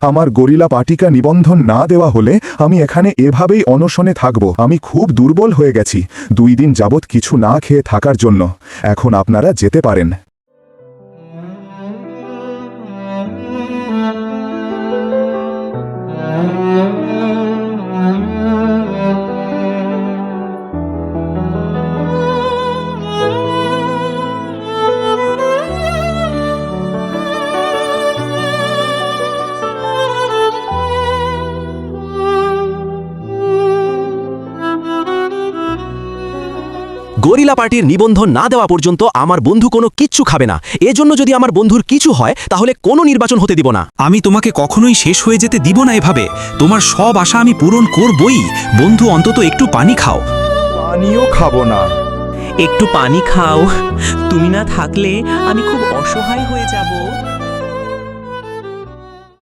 আমার গরিলা পাটিকা নিবন্ধন না দেওয়া হলে আমি এখানে এভাবেই অনশনে থাকব। আমি খুব দুর্বল হয়ে গেছি। দুই দিন যাবৎ কিছু না খেয়ে থাকার জন্য। এখন আপনারা যেতে পারেন। গরিলা পার্টির নিবন্ধন না দেওয়া পর্যন্ত আমার বন্ধু কোনো কিচ্ছু খাবে না। এজন্য যদি আমার বন্ধুর কিছু হয় তাহলে কোনো নির্বাচন হতে দিব না। আমি তোমাকে কখনোই শেষ হয়ে যেতে দিব না এভাবে। তোমার সব আশা আমি পূরণ করবই। বন্ধু অন্তত একটু পানি খাও। পানিও খাব না। একটু পানি খাও। তুমি না থাকলে আমি খুব অসহায় হয়ে যাব।